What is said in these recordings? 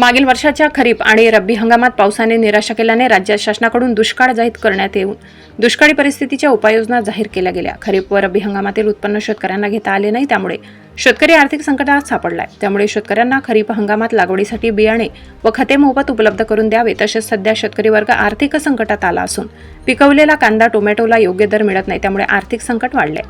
मागील वर्षाच्या खरीप आणि रब्बी हंगामात पावसाने निराशा केल्याने राज्यात शासनाकडून दुष्काळ जाहीर करण्यात येऊन दुष्काळी परिस्थितीच्या उपाययोजना जाहीर केल्या गेल्या. खरीप व रब्बी हंगामातील उत्पन्न शेतकऱ्यांना घेता आले नाही त्यामुळे शेतकरी आर्थिक संकटात सापडलाय. त्यामुळे शेतकऱ्यांना खरीप हंगामात लागवडीसाठी बियाणे व खते मोफत उपलब्ध करून द्यावे तसेच सध्या शेतकरी वर्ग आर्थिक संकटात आला असून पिकवलेला कांदा टोमॅटोला योग्य दर मिळत नाही त्यामुळे आर्थिक संकट वाढले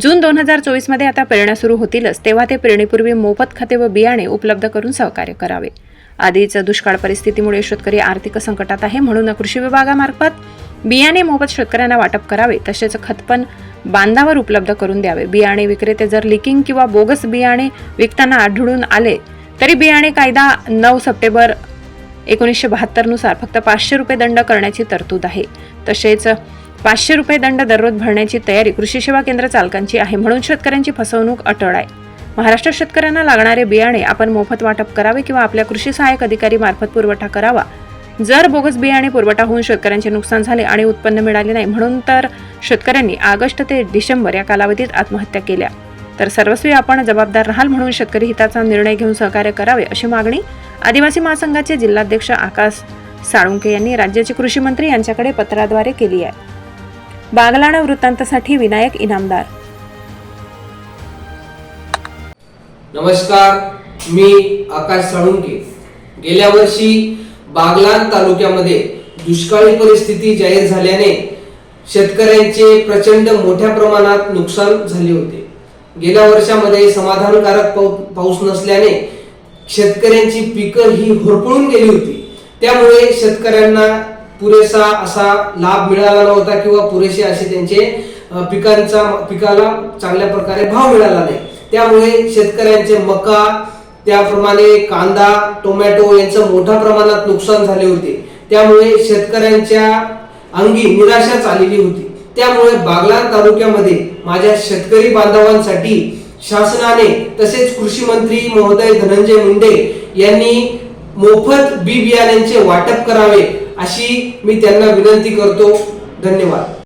जून दोन हजार चोवीसमध्ये आता पेरण्या सुरू होतीलच तेव्हा ते पेरणीपूर्वी मोफत खते व बियाणे उपलब्ध करून सहकार्य करावे. आधीच दुष्काळ परिस्थितीमुळे शेतकरी आर्थिक संकटात आहे म्हणून कृषी विभागामार्फत बियाणे मोफत शेतकऱ्यांना वाटप करावे तसेच खतपण बांधावर उपलब्ध करून द्यावे. बियाणे विक्रेते जर लिकिंग किंवा बोगस बियाणे विकताना आढळून आले तरी बियाणे कायदा नऊ सप्टेंबर एकोणीसशे बहात्तरनुसार फक्त पाचशे रुपये दंड करण्याची तरतूद आहे. तसेच पाचशे रुपये दंड दररोज भरण्याची तयारी कृषी सेवा केंद्र चालकांची आहे म्हणून शेतकऱ्यांची फसवणूक अटळ आहे. महाराष्ट्र शेतकऱ्यांना लागणारे बियाणे आपण मोफत वाटप करावे किंवा आपल्या कृषी सहाय्यक अधिकारी मार्फत पुरवठा करावा. जर बोगस बियाणे पुरवठा होऊन शेतकऱ्यांचे नुकसान झाले आणि उत्पन्न मिळाले नाही म्हणून तर शेतकऱ्यांनी ऑगस्ट ते डिसेंबर या कालावधीत आत्महत्या केल्या. तर सर्वस्वी आपण जबाबदार राहाल म्हणून शेतकरी हिताचा निर्णय घेऊन सहकार्य करावे अशी मागणी आदिवासी महासंघाचे जिल्हाध्यक्ष आकाश साळुंके यांनी राज्याचे कृषी मंत्री यांच्याकडे पत्राद्वारे केली आहे. बागलाणा वृत्तांतासाठी विनायक इनामदार नमस्कार मी आकाश साळुंके. गेल्या वर्षी बागलान तालुक्यामध्ये दुष्काळी परिस्थिती जाहीर झाल्याने शेतकऱ्यांचे प्रचंड मोठ्या प्रमाणात नुकसान झाले होते. गेल्या वर्षामध्ये समाधानकारक पाऊ- पाऊस नसल्याने शेतकऱ्यांची पिकं ही होरपळून गेली होती. त्यामुळे शेतकऱ्यांना पुरेसा असा लाभ मिळाला नव्हता किंवा पुरेसे असे त्यांचे पिकांचा पिकाला चांगल्या प्रकारे भाव मिळाला नाही. त्यामुळे शेतकऱ्यांचे मका त्याप्रमाणे कांदा टोमॅटो यांचं मोठ्या प्रमाणात नुकसान झाले होते. त्यामुळे शेतकऱ्यांच्या अंगी निराशाच आलेली होती. त्यामुळे बागलाण तालुक्यामध्ये माझ्या शेतकरी बांधवांसाठी शासनाने तसेच कृषी मंत्री महोदय धनंजय मुंडे यांनी मोफत बी बियाण्यांचे वाटप करावे अशी मी त्यांना विनंती करतो. धन्यवाद.